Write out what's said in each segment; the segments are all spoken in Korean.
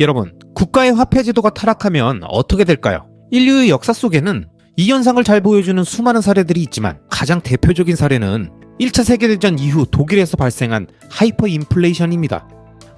여러분, 국가의 화폐 제도가 타락하면 어떻게 될까요? 인류의 역사 속에는 이 현상을 잘 보여주는 수많은 사례들이 있지만 가장 대표적인 사례는 1차 세계대전 이후 독일에서 발생한 하이퍼 인플레이션입니다.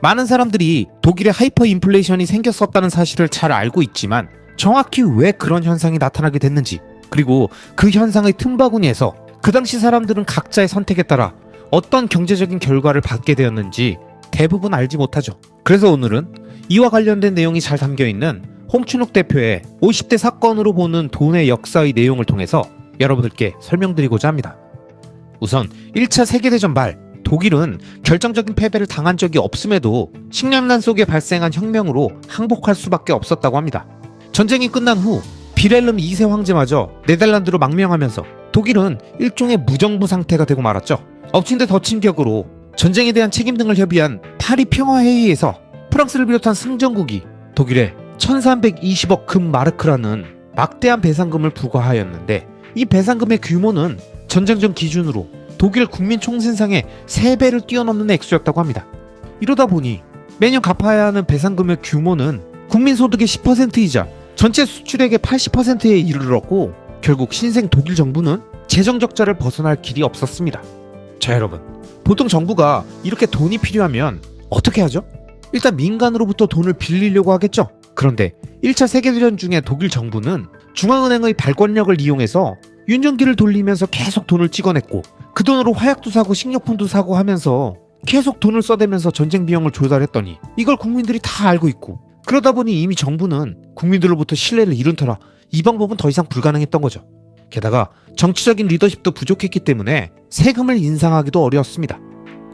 많은 사람들이 독일에 하이퍼 인플레이션이 생겼었다는 사실을 잘 알고 있지만 정확히 왜 그런 현상이 나타나게 됐는지 그리고 그 현상의 틈바구니에서 그 당시 사람들은 각자의 선택에 따라 어떤 경제적인 결과를 받게 되었는지 대부분 알지 못하죠. 그래서 오늘은 이와 관련된 내용이 잘 담겨 있는 홍춘욱 대표의 50대 사건으로 보는 돈의 역사의 내용을 통해서 여러분들께 설명드리고자 합니다. 우선 1차 세계대전 말 독일은 결정적인 패배를 당한 적이 없음에도 식량난 속에 발생한 혁명으로 항복할 수밖에 없었다고 합니다. 전쟁이 끝난 후 비렐름 2세 황제마저 네덜란드로 망명하면서 독일은 일종의 무정부 상태가 되고 말았죠. 엎친 데 덮친 격으로 전쟁에 대한 책임 등을 협의한 파리 평화회의에서 프랑스를 비롯한 승전국이 독일에 1320억 금 마르크라는 막대한 배상금을 부과하였는데 이 배상금의 규모는 전쟁 전 기준으로 독일 국민 총생상의 3배를 뛰어넘는 액수였다고 합니다. 이러다 보니 매년 갚아야 하는 배상금의 규모는 국민 소득의 10%이자 전체 수출액의 80%에 이르렀고 결국 신생 독일 정부는 재정 적자를 벗어날 길이 없었습니다. 자 여러분 보통 정부가 이렇게 돈이 필요하면 어떻게 하죠? 일단 민간으로부터 돈을 빌리려고 하겠죠. 그런데 1차 세계대전 중에 독일 정부는 중앙은행의 발권력을 이용해서 윤전기를 돌리면서 계속 돈을 찍어냈고 그 돈으로 화약도 사고 식료품도 사고 하면서 계속 돈을 써대면서 전쟁 비용을 조달했더니 이걸 국민들이 다 알고 있고 그러다 보니 이미 정부는 국민들로부터 신뢰를 잃은 터라 이 방법은 더 이상 불가능했던 거죠. 게다가 정치적인 리더십도 부족했기 때문에 세금을 인상하기도 어려웠습니다.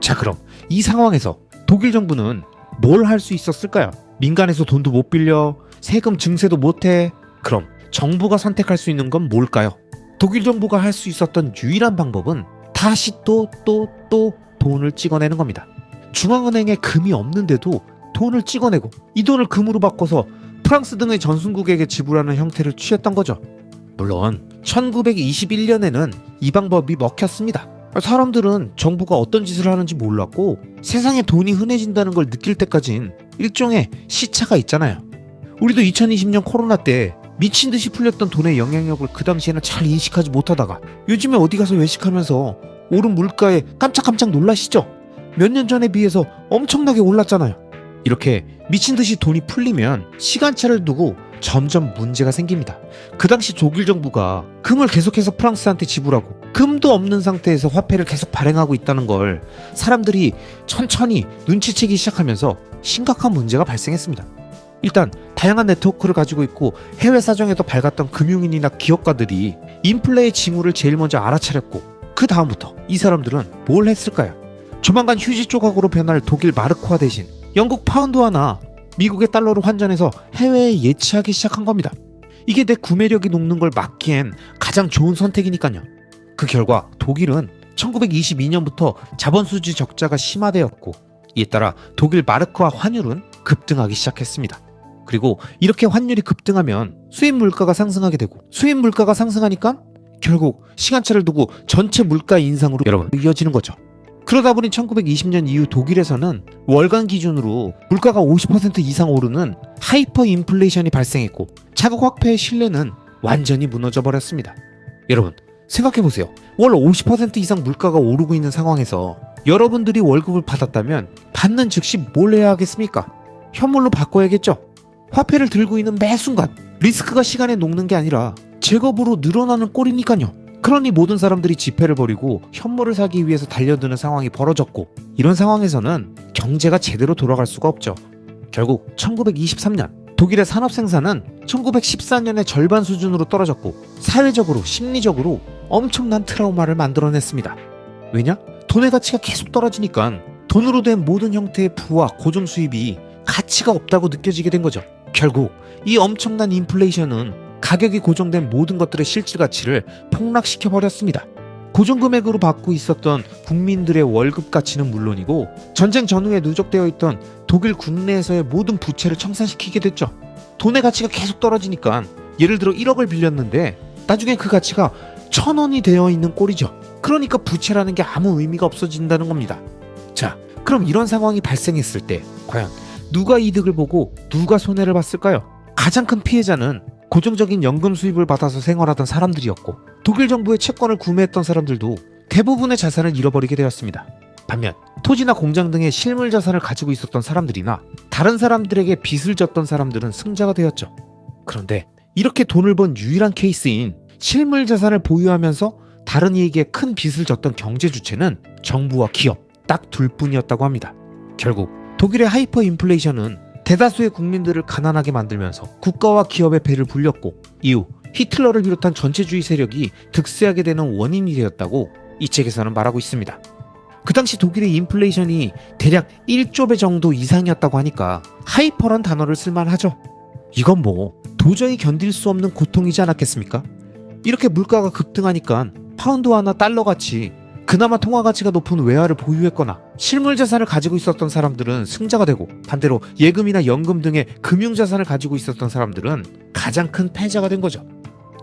자 그럼 이 상황에서 독일 정부는 뭘 할 수 있었을까요? 민간에서 돈도 못 빌려 세금 증세도 못해 그럼 정부가 선택할 수 있는 건 뭘까요? 독일 정부가 할 수 있었던 유일한 방법은 다시 또 또 또 돈을 찍어내는 겁니다. 중앙은행에 금이 없는데도 돈을 찍어내고 이 돈을 금으로 바꿔서 프랑스 등의 전순국에게 지불하는 형태를 취했던 거죠. 물론 1921년에는 이 방법이 먹혔습니다. 사람들은 정부가 어떤 짓을 하는지 몰랐고 세상에 돈이 흔해진다는 걸 느낄 때까진 일종의 시차가 있잖아요. 우리도 2020년 코로나 때 미친 듯이 풀렸던 돈의 영향력을 그 당시에는 잘 인식하지 못하다가 요즘에 어디 가서 외식하면서 오른 물가에 깜짝깜짝 놀라시죠? 몇 년 전에 비해서 엄청나게 올랐잖아요. 이렇게 미친 듯이 돈이 풀리면 시간차를 두고 점점 문제가 생깁니다. 그 당시 독일 정부가 금을 계속해서 프랑스한테 지불하고 금도 없는 상태에서 화폐를 계속 발행하고 있다는 걸 사람들이 천천히 눈치채기 시작하면서 심각한 문제가 발생했습니다. 일단 다양한 네트워크를 가지고 있고 해외 사정에도 밝았던 금융인이나 기업가들이 인플레의 징후를 제일 먼저 알아차렸고 그 다음부터 이 사람들은 뭘 했을까요? 조만간 휴지 조각으로 변할 독일 마르크화 대신 영국 파운드화나 미국의 달러로 환전해서 해외에 예치하기 시작한 겁니다. 이게 내 구매력이 녹는 걸 막기엔 가장 좋은 선택이니까요. 그 결과 독일은 1922년부터 자본 수지 적자가 심화되었고 이에 따라 독일 마르크화 환율은 급등하기 시작했습니다. 그리고 이렇게 환율이 급등하면 수입 물가가 상승하게 되고 수입 물가가 상승하니까 결국 시간차를 두고 전체 물가 인상으로 여러분 이어지는 거죠. 그러다 보니 1920년 이후 독일에서는 월간 기준으로 물가가 50% 이상 오르는 하이퍼 인플레이션이 발생했고 자국 화폐의 신뢰는 완전히 무너져 버렸습니다. 여러분 생각해 보세요. 월 50% 이상 물가가 오르고 있는 상황에서 여러분들이 월급을 받았다면 받는 즉시 뭘 해야 하겠습니까? 현물로 바꿔야겠죠. 화폐를 들고 있는 매 순간 리스크가 시간에 녹는 게 아니라 제겁으로 늘어나는 꼴이니까요. 그러니 모든 사람들이 지폐를 버리고 현물을 사기 위해서 달려드는 상황이 벌어졌고 이런 상황에서는 경제가 제대로 돌아갈 수가 없죠. 결국 1923년 독일의 산업 생산은 1914년의 절반 수준으로 떨어졌고 사회적으로 심리적으로 엄청난 트라우마를 만들어냈습니다. 왜냐? 돈의 가치가 계속 떨어지니까 돈으로 된 모든 형태의 부와 고정 수입이 가치가 없다고 느껴지게 된 거죠. 결국 이 엄청난 인플레이션은 가격이 고정된 모든 것들의 실질 가치를 폭락시켜 버렸습니다. 고정 금액으로 받고 있었던 국민들의 월급 가치는 물론이고 전쟁 전후에 누적되어 있던 독일 국내에서의 모든 부채를 청산시키게 됐죠. 돈의 가치가 계속 떨어지니까 예를 들어 1억을 빌렸는데 나중에 그 가치가 천 원이 되어 있는 꼴이죠. 그러니까 부채라는 게 아무 의미가 없어진다는 겁니다. 자, 그럼 이런 상황이 발생했을 때 과연 누가 이득을 보고 누가 손해를 봤을까요? 가장 큰 피해자는 고정적인 연금 수입을 받아서 생활하던 사람들이었고 독일 정부의 채권을 구매했던 사람들도 대부분의 자산을 잃어버리게 되었습니다. 반면 토지나 공장 등의 실물 자산을 가지고 있었던 사람들이나 다른 사람들에게 빚을 졌던 사람들은 승자가 되었죠. 그런데 이렇게 돈을 번 유일한 케이스인 실물 자산을 보유하면서 다른 이에게 큰 빚을 졌던 경제 주체는 정부와 기업 딱 둘뿐이었다고 합니다. 결국 독일의 하이퍼 인플레이션은 대다수의 국민들을 가난하게 만들면서 국가와 기업의 배를 불렸고 이후 히틀러를 비롯한 전체주의 세력이 득세하게 되는 원인이 되었다고 이 책에서는 말하고 있습니다. 그 당시 독일의 인플레이션이 대략 1조 배 정도 이상이었다고 하니까 하이퍼란 단어를 쓸만하죠. 이건 뭐 도저히 견딜 수 없는 고통이지 않았겠습니까? 이렇게 물가가 급등하니까 파운드 하나 달러 같이 그나마 통화 가치가 높은 외화를 보유했거나 실물 자산을 가지고 있었던 사람들은 승자가 되고 반대로 예금이나 연금 등의 금융 자산을 가지고 있었던 사람들은 가장 큰 패자가 된 거죠.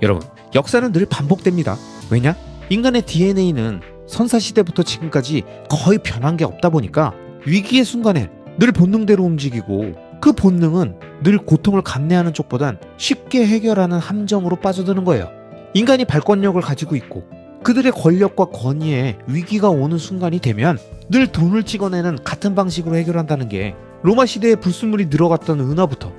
여러분, 역사는 늘 반복됩니다. 왜냐? 인간의 DNA는 선사 시대부터 지금까지 거의 변한 게 없다 보니까 위기의 순간에 늘 본능대로 움직이고 그 본능은 늘 고통을 감내하는 쪽보단 쉽게 해결하는 함정으로 빠져드는 거예요. 인간이 발권력을 가지고 있고 그들의 권력과 권위에 위기가 오는 순간이 되면 늘 돈을 찍어내는 같은 방식으로 해결한다는 게 로마 시대에 불순물이 늘어갔던 은화부터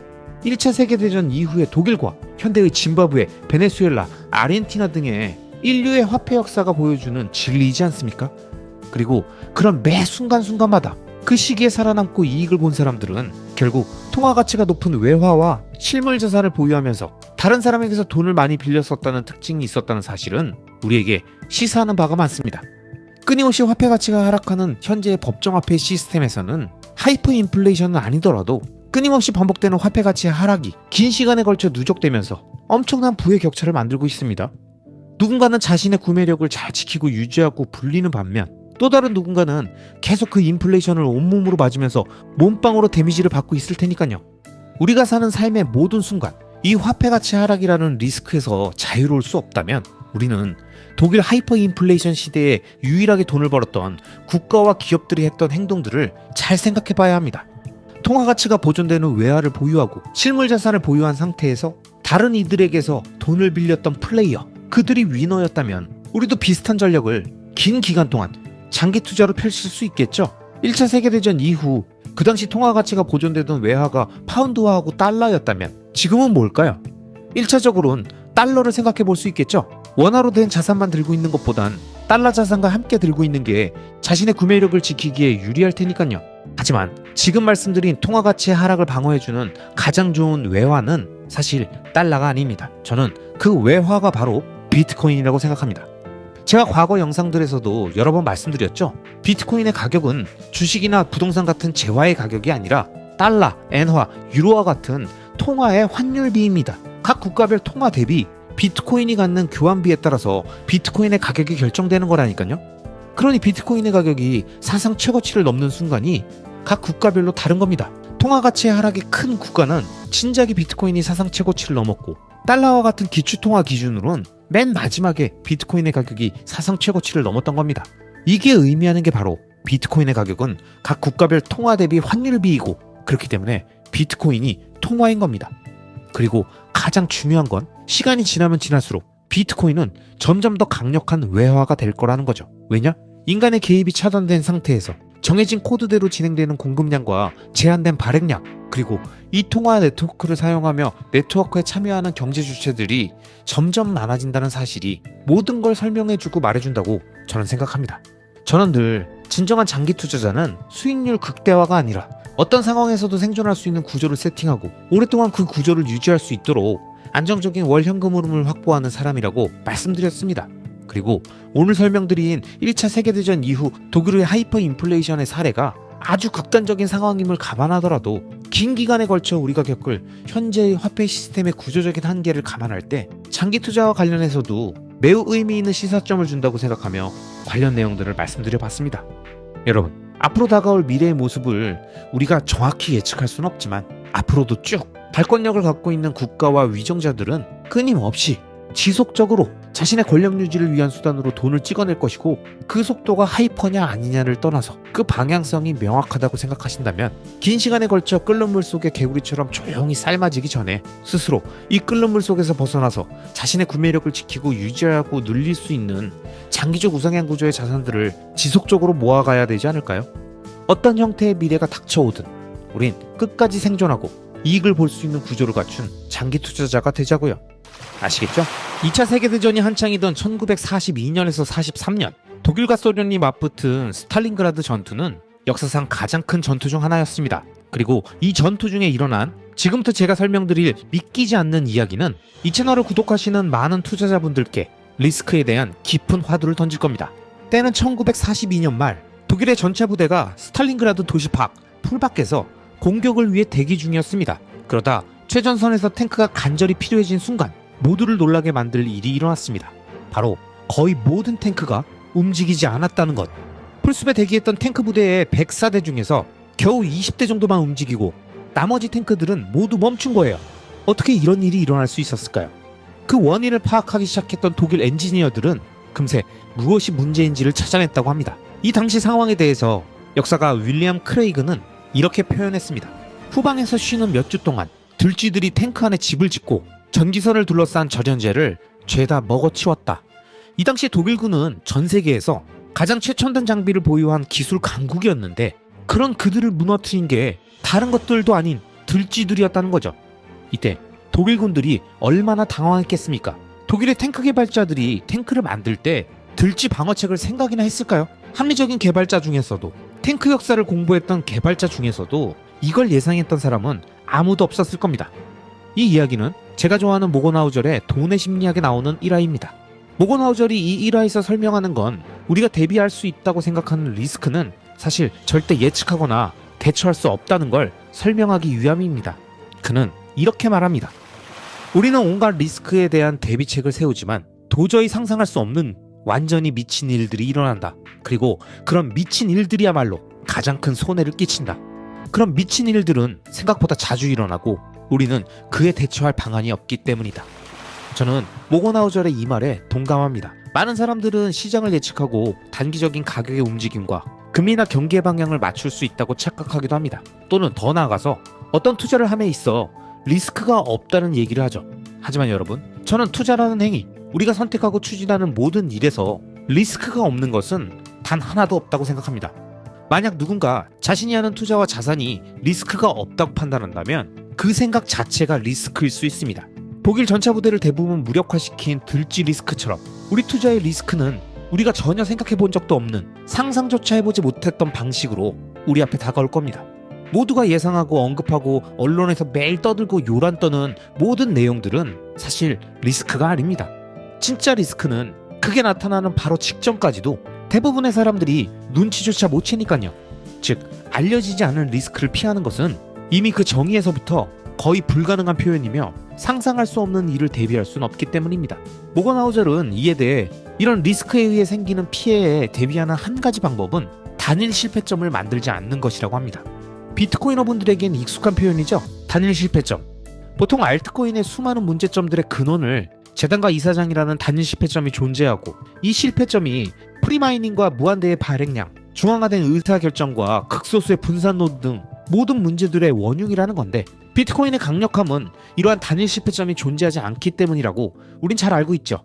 1차 세계대전 이후의 독일과 현대의 짐바브웨, 베네수엘라, 아르헨티나 등의 인류의 화폐 역사가 보여주는 진리이지 않습니까? 그리고 그런 매 순간순간마다 그 시기에 살아남고 이익을 본 사람들은 결국 통화 가치가 높은 외화와 실물 자산을 보유하면서 다른 사람에게서 돈을 많이 빌렸었다는 특징이 있었다는 사실은 우리에게 시사하는 바가 많습니다. 끊임없이 화폐 가치가 하락하는 현재의 법정화폐 시스템에서는 하이퍼 인플레이션은 아니더라도 끊임없이 반복되는 화폐 가치의 하락이 긴 시간에 걸쳐 누적되면서 엄청난 부의 격차를 만들고 있습니다. 누군가는 자신의 구매력을 잘 지키고 유지하고 불리는 반면 또 다른 누군가는 계속 그 인플레이션을 온몸으로 맞으면서 몸빵으로 데미지를 받고 있을 테니까요. 우리가 사는 삶의 모든 순간 이 화폐 가치 하락이라는 리스크에서 자유로울 수 없다면 우리는 독일 하이퍼 인플레이션 시대에 유일하게 돈을 벌었던 국가와 기업들이 했던 행동들을 잘 생각해 봐야 합니다. 통화 가치가 보존되는 외화를 보유하고 실물 자산을 보유한 상태에서 다른 이들에게서 돈을 빌렸던 플레이어 그들이 위너였다면 우리도 비슷한 전략을 긴 기간 동안 장기 투자로 펼칠 수 있겠죠. 1차 세계대전 이후 그 당시 통화 가치가 보존되던 외화가 파운드화하고 달러였다면 지금은 뭘까요? 1차적으로는 달러를 생각해 볼 수 있겠죠. 원화로 된 자산만 들고 있는 것보단 달러 자산과 함께 들고 있는 게 자신의 구매력을 지키기에 유리할 테니까요. 하지만 지금 말씀드린 통화 가치의 하락을 방어해주는 가장 좋은 외화는 사실 달러가 아닙니다. 저는 그 외화가 바로 비트코인이라고 생각합니다. 제가 과거 영상들에서도 여러 번 말씀드렸죠. 비트코인의 가격은 주식이나 부동산 같은 재화의 가격이 아니라 달러, 엔화, 유로와 같은 통화의 환율비입니다. 각 국가별 통화 대비 비트코인이 갖는 교환비에 따라서 비트코인의 가격이 결정되는 거라니까요. 그러니 비트코인의 가격이 사상 최고치를 넘는 순간이 각 국가별로 다른 겁니다. 통화 가치의 하락이 큰 국가는 진작에 비트코인이 사상 최고치를 넘었고 달러와 같은 기축 통화 기준으로는 맨 마지막에 비트코인의 가격이 사상 최고치를 넘었던 겁니다. 이게 의미하는 게 바로 비트코인의 가격은 각 국가별 통화 대비 환율비이고 그렇기 때문에 비트코인이 통화인 겁니다. 그리고 가장 중요한 건 시간이 지나면 지날수록 비트코인은 점점 더 강력한 외화가 될 거라는 거죠. 왜냐? 인간의 개입이 차단된 상태에서 정해진 코드대로 진행되는 공급량과 제한된 발행량 그리고 이 통화 네트워크를 사용하며 네트워크에 참여하는 경제 주체들이 점점 많아진다는 사실이 모든 걸 설명해주고 말해준다고 저는 생각합니다. 저는 늘 진정한 장기 투자자는 수익률 극대화가 아니라 어떤 상황에서도 생존할 수 있는 구조를 세팅하고 오랫동안 그 구조를 유지할 수 있도록 안정적인 월 현금 흐름을 확보하는 사람이라고 말씀드렸습니다. 그리고 오늘 설명드린 1차 세계대전 이후 독일의 하이퍼 인플레이션의 사례가 아주 극단적인 상황임을 감안하더라도 긴 기간에 걸쳐 우리가 겪을 현재의 화폐 시스템의 구조적인 한계를 감안할 때 장기 투자와 관련해서도 매우 의미 있는 시사점을 준다고 생각하며 관련 내용들을 말씀드려 봤습니다. 여러분, 앞으로 다가올 미래의 모습을 우리가 정확히 예측할 수는 없지만 앞으로도 쭉 발권력을 갖고 있는 국가와 위정자들은 끊임없이 지속적으로 자신의 권력 유지를 위한 수단으로 돈을 찍어낼 것이고 그 속도가 하이퍼냐 아니냐를 떠나서 그 방향성이 명확하다고 생각하신다면 긴 시간에 걸쳐 끓는 물 속의 개구리처럼 조용히 삶아지기 전에 스스로 이 끓는 물 속에서 벗어나서 자신의 구매력을 지키고 유지하고 늘릴 수 있는 장기적 우상향 구조의 자산들을 지속적으로 모아가야 되지 않을까요? 어떤 형태의 미래가 닥쳐오든 우린 끝까지 생존하고 이익을 볼 수 있는 구조를 갖춘 장기 투자자가 되자고요. 아시겠죠? 2차 세계대전이 한창이던 1942년에서 43년 독일과 소련이 맞붙은 스탈린그라드 전투는 역사상 가장 큰 전투 중 하나였습니다. 그리고 이 전투 중에 일어난 지금부터 제가 설명드릴 믿기지 않는 이야기는 이 채널을 구독하시는 많은 투자자분들께 리스크에 대한 깊은 화두를 던질 겁니다. 때는 1942년 말 독일의 전체 부대가 스탈린그라드 도시 밖 풀밖에서 공격을 위해 대기 중이었습니다. 그러다 최전선에서 탱크가 간절히 필요해진 순간 모두를 놀라게 만들 일이 일어났습니다. 바로 거의 모든 탱크가 움직이지 않았다는 것. 풀숲에 대기했던 탱크 부대의 104대 중에서 겨우 20대 정도만 움직이고 나머지 탱크들은 모두 멈춘 거예요. 어떻게 이런 일이 일어날 수 있었을까요? 그 원인을 파악하기 시작했던 독일 엔지니어들은 금세 무엇이 문제인지를 찾아냈다고 합니다. 이 당시 상황에 대해서 역사가 윌리엄 크레이그는 이렇게 표현했습니다. 후방에서 쉬는 몇 주 동안 들쥐들이 탱크 안에 집을 짓고 전기선을 둘러싼 전연제를 죄다 먹어치웠다. 이 당시 독일군은 전 세계에서 가장 최첨단 장비를 보유한 기술 강국이었는데 그런 그들을 무너뜨린 게 다른 것들도 아닌 들쥐들이었다는 거죠. 이때 독일군들이 얼마나 당황했겠습니까? 독일의 탱크 개발자들이 탱크를 만들 때 들쥐 방어책을 생각이나 했을까요? 합리적인 개발자 중에서도 탱크 역사를 공부했던 개발자 중에서도 이걸 예상했던 사람은 아무도 없었을 겁니다. 이 이야기는 제가 좋아하는 모건하우절의 돈의 심리학에 나오는 일화입니다. 모건하우절이 이 일화에서 설명하는 건 우리가 대비할 수 있다고 생각하는 리스크는 사실 절대 예측하거나 대처할 수 없다는 걸 설명하기 위함입니다. 그는 이렇게 말합니다. 우리는 온갖 리스크에 대한 대비책을 세우지만 도저히 상상할 수 없는 완전히 미친 일들이 일어난다. 그리고 그런 미친 일들이야말로 가장 큰 손해를 끼친다. 그런 미친 일들은 생각보다 자주 일어나고 우리는 그에 대처할 방안이 없기 때문이다. 저는 모고나우절의 이 말에 동감합니다. 많은 사람들은 시장을 예측하고 단기적인 가격의 움직임과 금리나 경기의 방향을 맞출 수 있다고 착각하기도 합니다. 또는 더 나아가서 어떤 투자를 함에 있어 리스크가 없다는 얘기를 하죠. 하지만 여러분, 저는 투자라는 행위, 우리가 선택하고 추진하는 모든 일에서 리스크가 없는 것은 단 하나도 없다고 생각합니다. 만약 누군가 자신이 하는 투자와 자산이 리스크가 없다고 판단한다면 그 생각 자체가 리스크일 수 있습니다. 독일 전차 부대를 대부분 무력화시킨 들쥐 리스크처럼 우리 투자의 리스크는 우리가 전혀 생각해 본 적도 없는 상상조차 해보지 못했던 방식으로 우리 앞에 다가올 겁니다. 모두가 예상하고 언급하고 언론에서 매일 떠들고 요란 떠는 모든 내용들은 사실 리스크가 아닙니다. 진짜 리스크는 그게 나타나는 바로 직전까지도 대부분의 사람들이 눈치조차 못 채니까요. 즉 알려지지 않은 리스크를 피하는 것은 이미 그 정의에서부터 거의 불가능한 표현이며 상상할 수 없는 일을 대비할 수는 없기 때문입니다. 모건하우절은 이에 대해 이런 리스크에 의해 생기는 피해에 대비하는 한 가지 방법은 단일 실패점을 만들지 않는 것이라고 합니다. 비트코이너분들에겐 익숙한 표현이죠. 단일 실패점. 보통 알트코인의 수많은 문제점들의 근원을 재단과 이사장이라는 단일 실패점이 존재하고 이 실패점이 프리마이닝과 무한대의 발행량, 중앙화된 의사결정과 극소수의 분산 노드 등 모든 문제들의 원흉이라는 건데 비트코인의 강력함은 이러한 단일 실패점이 존재하지 않기 때문이라고 우린 잘 알고 있죠.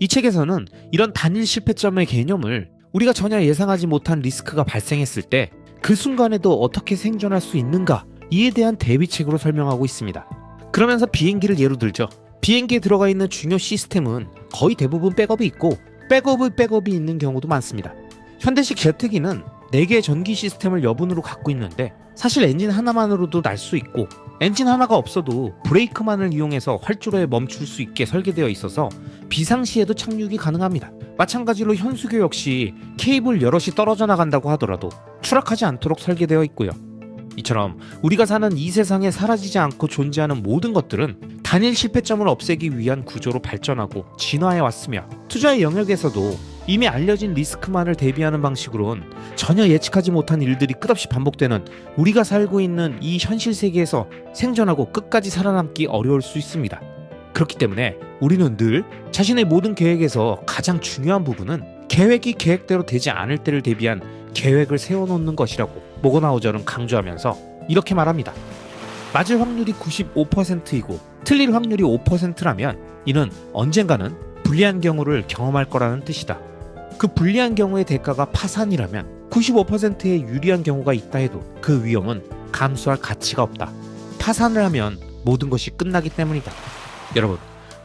이 책에서는 이런 단일 실패점의 개념을 우리가 전혀 예상하지 못한 리스크가 발생했을 때 그 순간에도 어떻게 생존할 수 있는가 이에 대한 대비책으로 설명하고 있습니다. 그러면서 비행기를 예로 들죠. 비행기에 들어가 있는 중요 시스템은 거의 대부분 백업이 있고 백업의 백업이 있는 경우도 많습니다. 현대식 제트기는 4개의 전기 시스템을 여분으로 갖고 있는데 사실 엔진 하나만으로도 날 수 있고 엔진 하나가 없어도 브레이크만을 이용해서 활주로에 멈출 수 있게 설계되어 있어서 비상시에도 착륙이 가능합니다. 마찬가지로 현수교 역시 케이블 여럿이 떨어져 나간다고 하더라도 추락하지 않도록 설계되어 있고요. 이처럼 우리가 사는 이 세상에 사라지지 않고 존재하는 모든 것들은 단일 실패점을 없애기 위한 구조로 발전하고 진화해 왔으며 투자의 영역에서도 이미 알려진 리스크만을 대비하는 방식으론 전혀 예측하지 못한 일들이 끝없이 반복되는 우리가 살고 있는 이 현실 세계에서 생존하고 끝까지 살아남기 어려울 수 있습니다. 그렇기 때문에 우리는 늘 자신의 모든 계획에서 가장 중요한 부분은 계획이 계획대로 되지 않을 때를 대비한 계획을 세워놓는 것이라고 모거나우저는 강조하면서 이렇게 말합니다. 맞을 확률이 95%이고 틀릴 확률이 5%라면 이는 언젠가는 불리한 경우를 경험할 거라는 뜻이다. 그 불리한 경우의 대가가 파산이라면 95%의 유리한 경우가 있다 해도 그 위험은 감수할 가치가 없다. 파산을 하면 모든 것이 끝나기 때문이다. 여러분,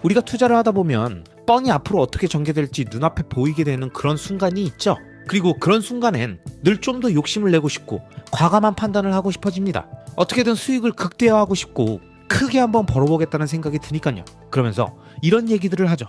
우리가 투자를 하다 보면 뻔히 앞으로 어떻게 전개될지 눈앞에 보이게 되는 그런 순간이 있죠. 그리고 그런 순간엔 늘 좀 더 욕심을 내고 싶고 과감한 판단을 하고 싶어집니다. 어떻게든 수익을 극대화하고 싶고 크게 한번 벌어보겠다는 생각이 드니까요. 그러면서 이런 얘기들을 하죠.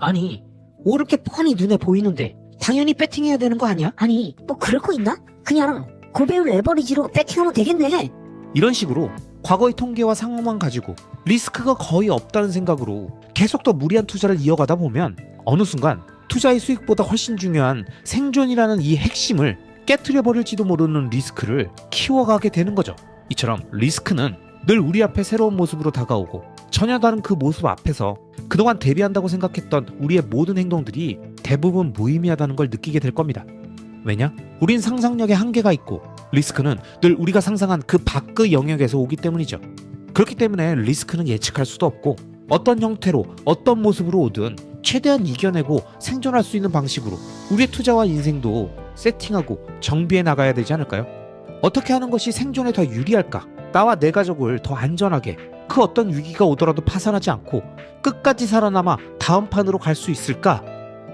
아니, 오를 게 뻔히 눈에 보이는데 당연히 배팅해야 되는 거 아니야? 아니, 뭐 그럴 거 있나? 그냥 고배율 레버리지로 배팅하면 되겠네. 이런 식으로 과거의 통계와 상황만 가지고 리스크가 거의 없다는 생각으로 계속 더 무리한 투자를 이어가다 보면 어느 순간 투자의 수익보다 훨씬 중요한 생존이라는 이 핵심을 깨뜨려 버릴지도 모르는 리스크를 키워가게 되는 거죠. 이처럼 리스크는 늘 우리 앞에 새로운 모습으로 다가오고 전혀 다른 그 모습 앞에서 그동안 대비한다고 생각했던 우리의 모든 행동들이 대부분 무의미하다는 걸 느끼게 될 겁니다. 왜냐? 우린 상상력에 한계가 있고 리스크는 늘 우리가 상상한 그 밖의 영역에서 오기 때문이죠. 그렇기 때문에 리스크는 예측할 수도 없고 어떤 형태로 어떤 모습으로 오든 최대한 이겨내고 생존할 수 있는 방식으로 우리의 투자와 인생도 세팅하고 정비해 나가야 되지 않을까요? 어떻게 하는 것이 생존에 더 유리할까? 나와 내 가족을 더 안전하게 그 어떤 위기가 오더라도 파산하지 않고 끝까지 살아남아 다음 판으로 갈 수 있을까?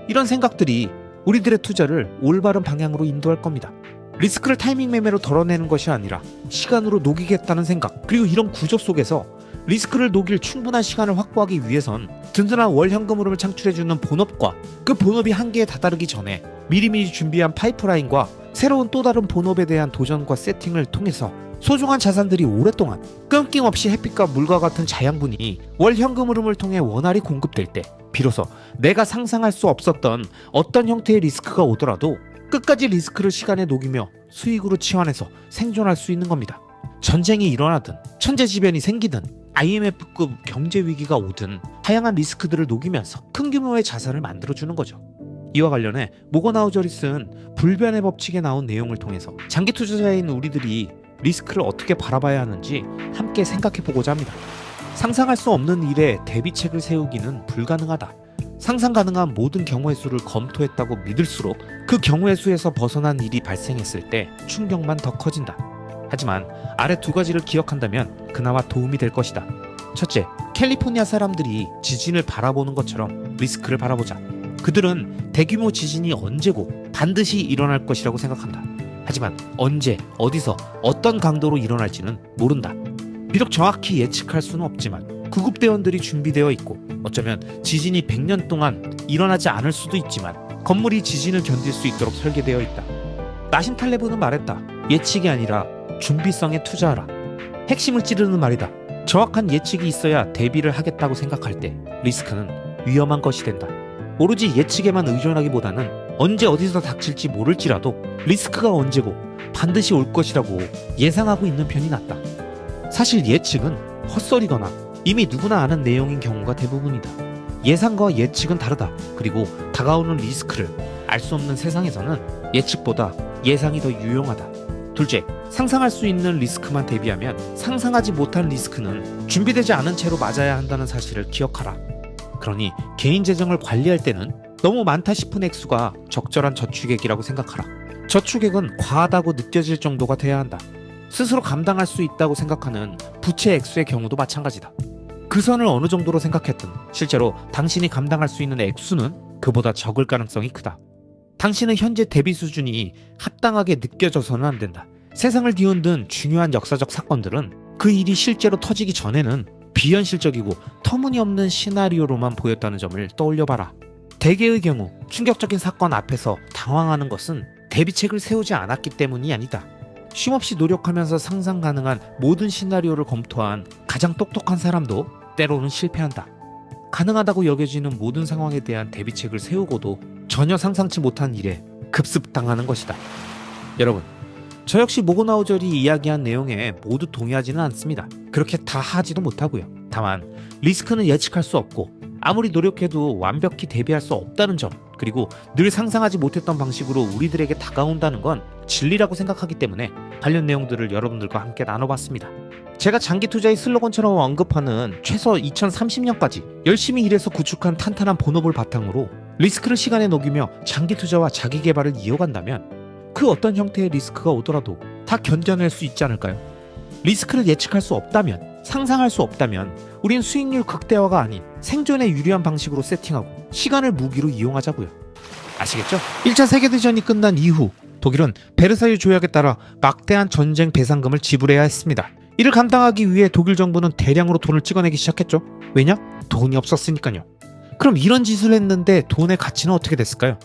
이런 생각들이 우리들의 투자를 올바른 방향으로 인도할 겁니다. 리스크를 타이밍 매매로 덜어내는 것이 아니라 시간으로 녹이겠다는 생각 그리고 이런 구조 속에서 리스크를 녹일 충분한 시간을 확보하기 위해선 든든한 월 현금 흐름을 창출해주는 본업과 그 본업이 한계에 다다르기 전에 미리미리 준비한 파이프라인과 새로운 또 다른 본업에 대한 도전과 세팅을 통해서 소중한 자산들이 오랫동안 끊김없이 햇빛과 물과 같은 자양분이 월 현금 흐름을 통해 원활히 공급될 때 비로소 내가 상상할 수 없었던 어떤 형태의 리스크가 오더라도 끝까지 리스크를 시간에 녹이며 수익으로 치환해서 생존할 수 있는 겁니다. 전쟁이 일어나든 천재지변이 생기든 IMF급 경제 위기가 오든 다양한 리스크들을 녹이면서 큰 규모의 자산을 만들어주는 거죠. 이와 관련해 모거나우저리 쓴 불변의 법칙에 나온 내용을 통해서 장기 투자자인 우리들이 리스크를 어떻게 바라봐야 하는지 함께 생각해 보고자 합니다. 상상할 수 없는 일에 대비책을 세우기는 불가능하다. 상상 가능한 모든 경우의 수를 검토했다고 믿을수록 그 경우의 수에서 벗어난 일이 발생했을 때 충격만 더 커진다. 하지만 아래 두 가지를 기억한다면 그나마 도움이 될 것이다. 첫째, 캘리포니아 사람들이 지진을 바라보는 것처럼 리스크를 바라보자. 그들은 대규모 지진이 언제고 반드시 일어날 것이라고 생각한다. 하지만 언제, 어디서, 어떤 강도로 일어날지는 모른다. 비록 정확히 예측할 수는 없지만 구급대원들이 준비되어 있고 어쩌면 지진이 100년 동안 일어나지 않을 수도 있지만 건물이 지진을 견딜 수 있도록 설계되어 있다. 나신 탈레브는 말했다. 예측이 아니라 준비성에 투자하라. 핵심을 찌르는 말이다. 정확한 예측이 있어야 대비를 하겠다고 생각할 때 리스크는 위험한 것이 된다. 오로지 예측에만 의존하기보다는 언제 어디서 닥칠지 모를지라도 리스크가 언제고 반드시 올 것이라고 예상하고 있는 편이 낫다. 사실 예측은 헛소리거나 이미 누구나 아는 내용인 경우가 대부분이다. 예상과 예측은 다르다. 그리고 다가오는 리스크를 알 수 없는 세상에서는 예측보다 예상이 더 유용하다. 둘째, 상상할 수 있는 리스크만 대비하면 상상하지 못한 리스크는 준비되지 않은 채로 맞아야 한다는 사실을 기억하라. 그러니 개인 재정을 관리할 때는 너무 많다 싶은 액수가 적절한 저축액이라고 생각하라. 저축액은 과하다고 느껴질 정도가 돼야 한다. 스스로 감당할 수 있다고 생각하는 부채 액수의 경우도 마찬가지다. 그 선을 어느 정도로 생각했든 실제로 당신이 감당할 수 있는 액수는 그보다 적을 가능성이 크다. 당신의 현재 대비 수준이 합당하게 느껴져서는 안 된다. 세상을 뒤흔든 중요한 역사적 사건들은 그 일이 실제로 터지기 전에는 비현실적이고 터무니없는 시나리오로만 보였다는 점을 떠올려봐라. 대개의 경우 충격적인 사건 앞에서 당황하는 것은 대비책을 세우지 않았기 때문이 아니다. 쉼없이 노력하면서 상상 가능한 모든 시나리오를 검토한 가장 똑똑한 사람도 때로는 실패한다. 가능하다고 여겨지는 모든 상황에 대한 대비책을 세우고도 전혀 상상치 못한 일에 급습당하는 것이다. 여러분, 저 역시 모고나우절이 이야기한 내용에 모두 동의하지는 않습니다. 그렇게 다 하지도 못하고요. 다만 리스크는 예측할 수 없고 아무리 노력해도 완벽히 대비할 수 없다는 점 그리고 늘 상상하지 못했던 방식으로 우리들에게 다가온다는 건 진리라고 생각하기 때문에 관련 내용들을 여러분들과 함께 나눠봤습니다. 제가 장기 투자의 슬로건처럼 언급하는 최소 2030년까지 열심히 일해서 구축한 탄탄한 본업을 바탕으로 리스크를 시간에 녹이며 장기 투자와 자기 개발을 이어간다면 그 어떤 형태의 리스크가 오더라도 다 견뎌낼 수 있지 않을까요? 리스크를 예측할 수 없다면, 상상할 수 없다면 우린 수익률 극대화가 아닌 생존에 유리한 방식으로 세팅하고 시간을 무기로 이용하자고요. 아시겠죠? 1차 세계대전이 끝난 이후 독일은 베르사유 조약에 따라 막대한 전쟁 배상금을 지불해야 했습니다. 이를 감당하기 위해 독일 정부는 대량으로 돈을 찍어내기 시작했죠. 왜냐? 돈이 없었으니까요. 그럼 이런 짓을 했는데 돈의 가치는 어떻게 됐을까요?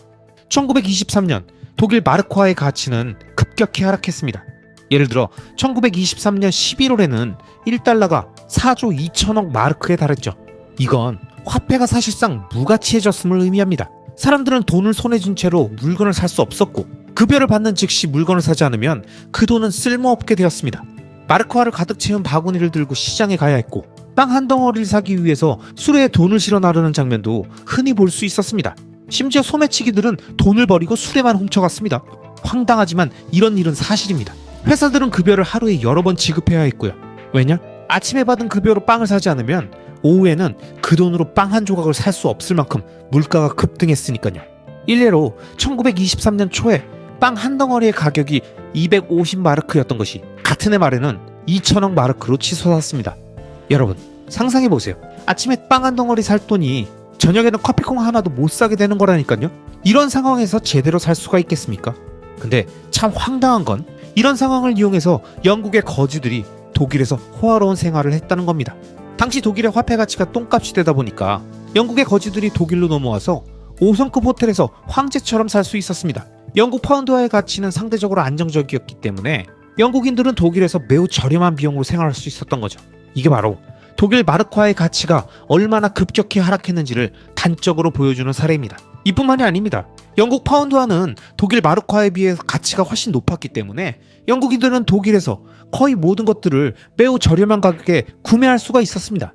1923년 독일 마르크화의 가치는 급격히 하락했습니다. 예를 들어 1923년 11월에는 1달러가 4조 2천억 마르크에 달했죠. 이건 화폐가 사실상 무가치해졌음을 의미합니다. 사람들은 돈을 손에 쥔 채로 물건을 살 수 없었고 급여를 받는 즉시 물건을 사지 않으면 그 돈은 쓸모없게 되었습니다. 마르크화를 가득 채운 바구니를 들고 시장에 가야 했고 빵한 덩어리를 사기 위해서 수레에 돈을 실어 나르는 장면도 흔히 볼 수 있었습니다. 심지어 소매치기들은 돈을 버리고 수레만 훔쳐갔습니다. 황당하지만 이런 일은 사실입니다. 회사들은 급여를 하루에 여러 번 지급해야 했고요. 왜냐? 아침에 받은 급여로 빵을 사지 않으면 오후에는 그 돈으로 빵 한 조각을 살 수 없을 만큼 물가가 급등했으니까요. 일례로 1923년 초에 빵 한 덩어리의 가격이 250마르크였던 것이 같은 해 말에는 2천억 마르크로 치솟았습니다. 여러분 상상해 보세요. 아침에 빵 한 덩어리 살 돈이 저녁에는 커피콩 하나도 못 사게 되는 거라니까요. 이런 상황에서 제대로 살 수가 있겠습니까? 근데 참 황당한 건 이런 상황을 이용해서 영국의 거지들이 독일에서 호화로운 생활을 했다는 겁니다. 당시 독일의 화폐 가치가 똥값이 되다 보니까 영국의 거지들이 독일로 넘어와서 5성급 호텔에서 황제처럼 살 수 있었습니다. 영국 파운드화의 가치는 상대적으로 안정적이었기 때문에 영국인들은 독일에서 매우 저렴한 비용으로 생활할 수 있었던 거죠. 이게 바로 독일 마르크화의 가치가 얼마나 급격히 하락했는지를 단적으로 보여주는 사례입니다. 이뿐만이 아닙니다. 영국 파운드화는 독일 마르크화에 비해 가치가 훨씬 높았기 때문에 영국인들은 독일에서 거의 모든 것들을 매우 저렴한 가격에 구매할 수가 있었습니다.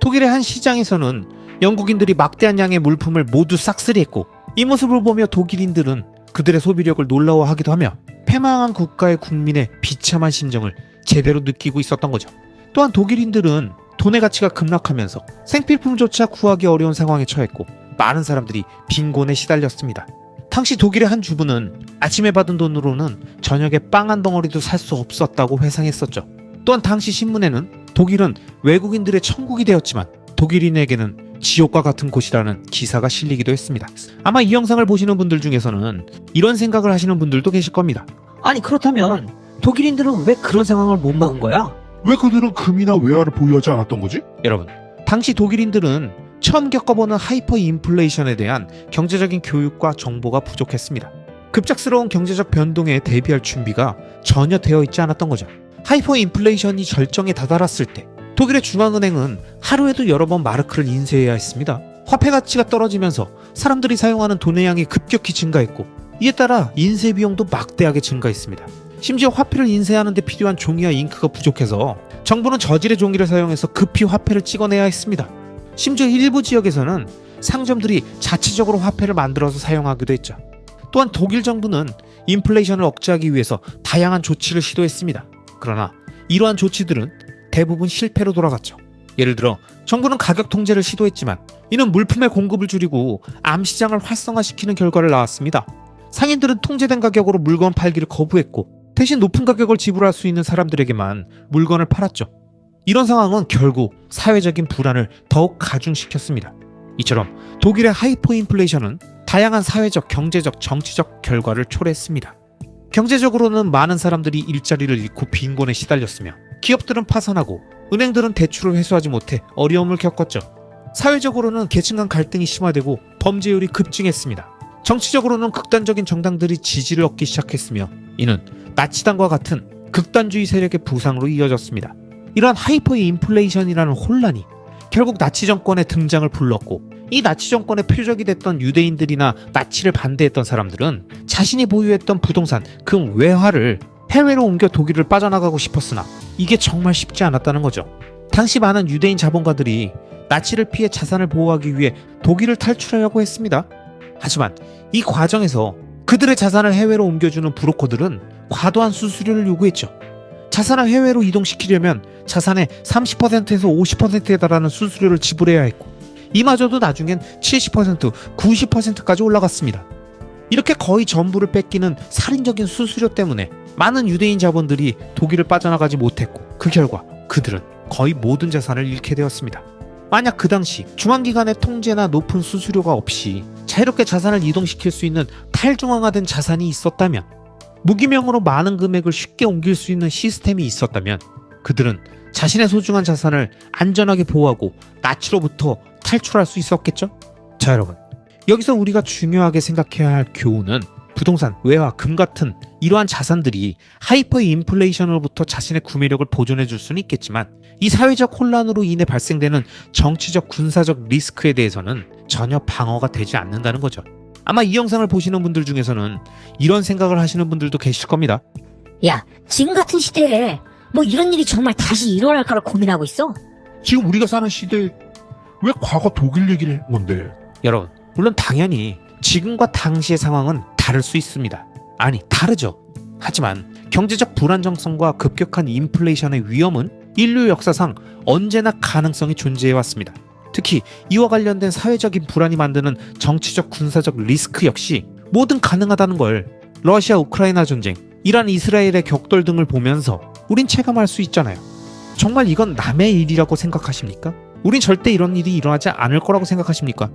독일의 한 시장에서는 영국인들이 막대한 양의 물품을 모두 싹쓸이했고 이 모습을 보며 독일인들은 그들의 소비력을 놀라워하기도 하며 패망한 국가의 국민의 비참한 심정을 제대로 느끼고 있었던 거죠. 또한 독일인들은 돈의 가치가 급락하면서 생필품조차 구하기 어려운 상황에 처했고 많은 사람들이 빈곤에 시달렸습니다. 당시 독일의 한 주부는 아침에 받은 돈으로는 저녁에 빵 한 덩어리도 살 수 없었다고 회상했었죠. 또한 당시 신문에는 독일은 외국인들의 천국이 되었지만 독일인에게는 지옥과 같은 곳이라는 기사가 실리기도 했습니다. 아마 이 영상을 보시는 분들 중에서는 이런 생각을 하시는 분들도 계실 겁니다. 아니 그렇다면 독일인들은 왜 그런 상황을 못 막은 거야? 왜 그들은 금이나 외화를 보유하지 않았던 거지? 여러분, 당시 독일인들은 처음 겪어보는 하이퍼 인플레이션에 대한 경제적인 교육과 정보가 부족했습니다. 급작스러운 경제적 변동에 대비할 준비가 전혀 되어 있지 않았던 거죠. 하이퍼 인플레이션이 절정에 다다랐을 때 독일의 중앙은행은 하루에도 여러 번 마르크를 인쇄해야 했습니다. 화폐 가치가 떨어지면서 사람들이 사용하는 돈의 양이 급격히 증가했고 이에 따라 인쇄 비용도 막대하게 증가했습니다. 심지어 화폐를 인쇄하는 데 필요한 종이와 잉크가 부족해서 정부는 저질의 종이를 사용해서 급히 화폐를 찍어내야 했습니다. 심지어 일부 지역에서는 상점들이 자체적으로 화폐를 만들어서 사용하기도 했죠. 또한 독일 정부는 인플레이션을 억제하기 위해서 다양한 조치를 시도했습니다. 그러나 이러한 조치들은 대부분 실패로 돌아갔죠. 예를 들어 정부는 가격 통제를 시도했지만 이는 물품의 공급을 줄이고 암시장을 활성화시키는 결과를 낳았습니다. 상인들은 통제된 가격으로 물건 팔기를 거부했고 대신 높은 가격을 지불할 수 있는 사람들에게만 물건을 팔았죠. 이런 상황은 결국 사회적인 불안을 더욱 가중시켰습니다. 이처럼 독일의 하이퍼 인플레이션은 다양한 사회적, 경제적, 정치적 결과를 초래했습니다. 경제적으로는 많은 사람들이 일자리를 잃고 빈곤에 시달렸으며 기업들은 파산하고 은행들은 대출을 회수하지 못해 어려움을 겪었죠. 사회적으로는 계층 간 갈등이 심화되고 범죄율이 급증했습니다. 정치적으로는 극단적인 정당들이 지지를 얻기 시작했으며 이는 나치당과 같은 극단주의 세력의 부상으로 이어졌습니다. 이러한 하이퍼 인플레이션이라는 혼란이 결국 나치 정권의 등장을 불렀고 이 나치 정권의 표적이 됐던 유대인들이나 나치를 반대했던 사람들은 자신이 보유했던 부동산, 그 외화를 해외로 옮겨 독일을 빠져나가고 싶었으나 이게 정말 쉽지 않았다는 거죠. 당시 많은 유대인 자본가들이 나치를 피해 자산을 보호하기 위해 독일을 탈출하려고 했습니다. 하지만 이 과정에서 그들의 자산을 해외로 옮겨주는 브로커들은 과도한 수수료를 요구했죠. 자산을 해외로 이동시키려면 자산의 30%에서 50%에 달하는 수수료를 지불해야 했고 이마저도 나중엔 70%, 90%까지 올라갔습니다. 이렇게 거의 전부를 뺏기는 살인적인 수수료 때문에 많은 유대인 자본들이 독일을 빠져나가지 못했고 그 결과 그들은 거의 모든 자산을 잃게 되었습니다. 만약 그 당시 중앙기관의 통제나 높은 수수료가 없이 자유롭게 자산을 이동시킬 수 있는 탈중앙화된 자산이 있었다면 무기명으로 많은 금액을 쉽게 옮길 수 있는 시스템이 있었다면 그들은 자신의 소중한 자산을 안전하게 보호하고 나치로부터 탈출할 수 있었겠죠? 자 여러분 여기서 우리가 중요하게 생각해야 할 교훈은 부동산, 외화, 금 같은 이러한 자산들이 하이퍼 인플레이션으로부터 자신의 구매력을 보존해 줄 수는 있겠지만 이 사회적 혼란으로 인해 발생되는 정치적 군사적 리스크에 대해서는 전혀 방어가 되지 않는다는 거죠. 아마 이 영상을 보시는 분들 중에서는 이런 생각을 하시는 분들도 계실 겁니다. 야, 지금 같은 시대에 뭐 이런 일이 정말 다시 일어날 까를 고민하고 있어? 지금 우리가 사는 시대에 왜 과거 독일 얘기를 한 건데? 여러분, 물론 당연히 지금과 당시의 상황은 다를 수 있습니다. 아니, 다르죠. 하지만 경제적 불안정성과 급격한 인플레이션의 위험은 인류 역사상 언제나 가능성이 존재해 왔습니다. 특히 이와 관련된 사회적인 불안이 만드는 정치적 군사적 리스크 역시 뭐든 가능하다는 걸 러시아 우크라이나 전쟁, 이란 이스라엘의 격돌 등을 보면서 우린 체감할 수 있잖아요. 정말 이건 남의 일이라고 생각하십니까? 우린 절대 이런 일이 일어나지 않을 거라고 생각하십니까?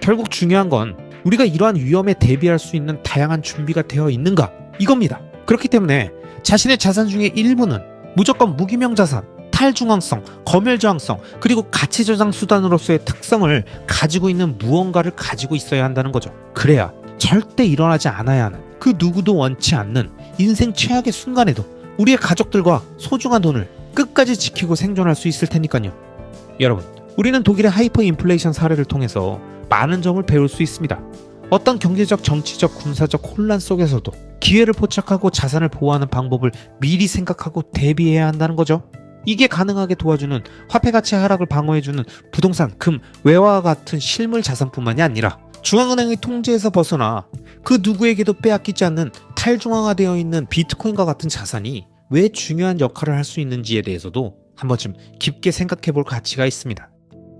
결국 중요한 건 우리가 이러한 위험에 대비할 수 있는 다양한 준비가 되어 있는가 이겁니다. 그렇기 때문에 자신의 자산 중에 일부는 무조건 무기명 자산, 탈중앙성, 검열 저항성, 그리고 가치 저장 수단으로서의 특성을 가지고 있는 무언가를 가지고 있어야 한다는 거죠. 그래야 절대 일어나지 않아야 하는 그 누구도 원치 않는 인생 최악의 순간에도 우리의 가족들과 소중한 돈을 끝까지 지키고 생존할 수 있을 테니까요. 여러분, 우리는 독일의 하이퍼 인플레이션 사례를 통해서 많은 점을 배울 수 있습니다. 어떤 경제적, 정치적, 군사적 혼란 속에서도 기회를 포착하고 자산을 보호하는 방법을 미리 생각하고 대비해야 한다는 거죠. 이게 가능하게 도와주는 화폐 가치 하락을 방어해주는 부동산, 금, 외화와 같은 실물 자산뿐만이 아니라 중앙은행의 통제에서 벗어나 그 누구에게도 빼앗기지 않는 탈중앙화되어 있는 비트코인과 같은 자산이 왜 중요한 역할을 할 수 있는지에 대해서도 한 번쯤 깊게 생각해 볼 가치가 있습니다.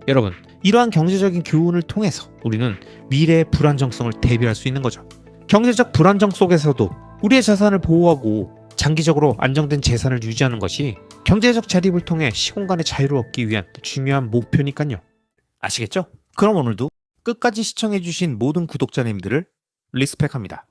여러분, 이러한 경제적인 교훈을 통해서 우리는 미래의 불안정성을 대비할 수 있는 거죠. 경제적 불안정 속에서도 우리의 자산을 보호하고 장기적으로 안정된 재산을 유지하는 것이 경제적 자립을 통해 시공간의 자유를 얻기 위한 중요한 목표니까요. 아시겠죠? 그럼 오늘도 끝까지 시청해주신 모든 구독자님들을 리스펙합니다.